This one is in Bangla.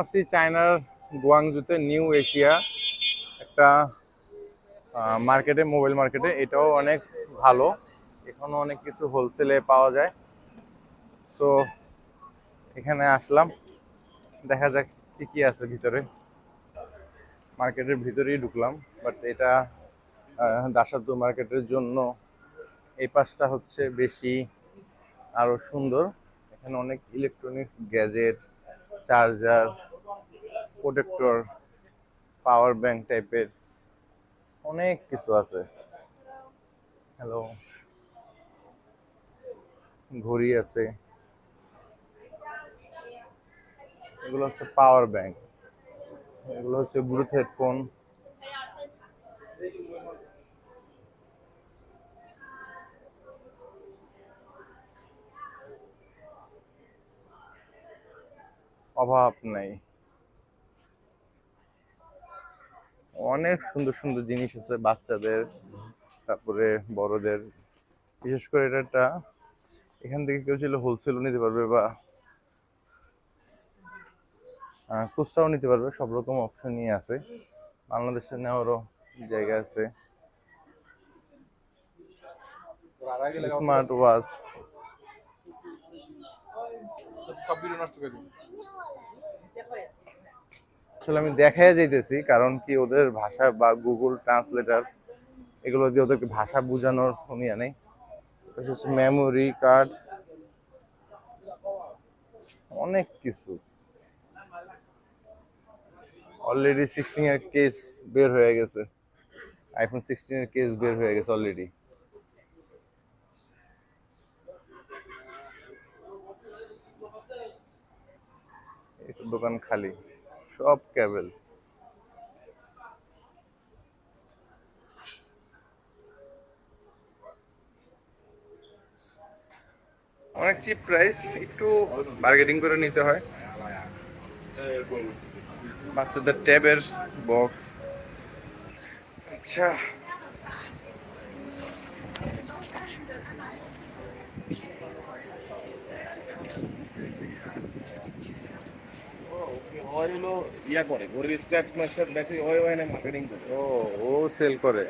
আছি চায়নার গুয়াংজুতে নিউ এশিয়া একটা মার্কেটে, মোবাইল মার্কেটে, এটাও অনেক ভালো। এখানে অনেক কিছু হোলসেলে পাওয়া যায়। সো, এখানে আসলাম। দেখা যাক কি কি আছে ভিতরে। মার্কেটের ভিতরেই ঢুকলাম, বাট এটা দাসাতু মার্কেটের জন্য এই পাশটা হচ্ছে বেশি আরও সুন্দর। এখানে অনেক electronics, gadget, charger protector power bank টাইপের অনেক কিছু আছে। হ্যালো ঘড়ি আছে। এগুলো হচ্ছে পাওয়ার ব্যাংক এগুলো হচ্ছে ব্লুটুথ হেডফোন অভাব নাই। অনেক সুন্দর সুন্দর জিনিস আছে বাচ্চাদের, তারপরে বড়দের। বিশেষ করে এটা একটা, এখান থেকে কেউ ছিল হোলসেলও নিতে পারবে বা খুচরাও নিতে পারবে, সব রকম অপশনই আছে। বাংলাদেশে নেওয়ারও জায়গা আছে। স্মার্ট ওয়াচ আসলে আমি দেখাই যাইতেছি, কারণ কি ওদের ভাষা বা গুগল ট্রান্সলেটার এগুলো দিয়ে ওদেরকে ভাষা বোঝানোর ইয়ে নেই। মেমোরি কার্ড অনেক কিছু। অলরেডি সিক্সটিন এর কেস বের হয়ে গেছে। আইফোন সিক্সটিন এর কেস বের হয়ে গেছে অলরেডি দোকান খালি। সব ক্যাবেল। অনেক চিপ প্রাইস একটু বার্গেটিং করে নিতে হয়। বাচ্চাদের ট্যাবের বক্স আচ্ছা। ওর হলো ইয়া করে, ওর স্ট্যাট মাস্টার ব্যাচে ওই ওই না মার্কেটিং করে। ও ও সেল করে।